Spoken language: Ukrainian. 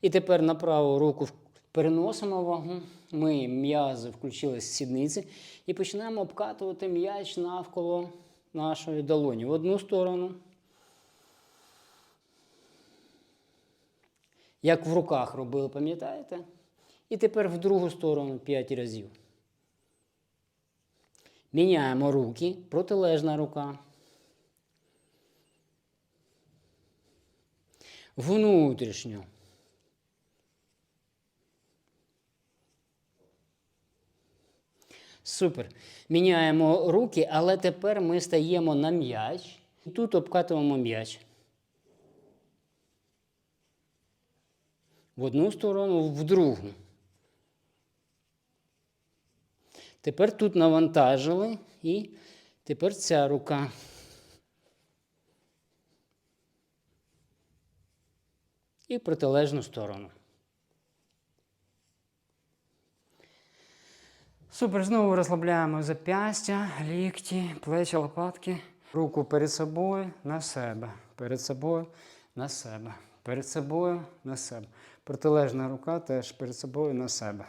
І тепер на праву руку переносимо вагу. Ми м'язи включили з сідниці і починаємо обкатувати м'яч навколо нашої долоні. В одну сторону. Як в руках робили, пам'ятаєте? І тепер в другу сторону 5 разів. Міняємо руки, протилежна рука. Внутрішню. Супер. Міняємо руки, але тепер ми стаємо на м'яч. І тут обкатуємо м'яч. В одну сторону, в другу. Тепер тут навантажили і тепер ця рука. І протилежну сторону. Супер, знову розслабляємо зап'ястя, лікті, плечі, лопатки. Руку перед собою на себе. Перед собою на себе. Перед собою на себе. Протилежна рука теж перед собою на себе.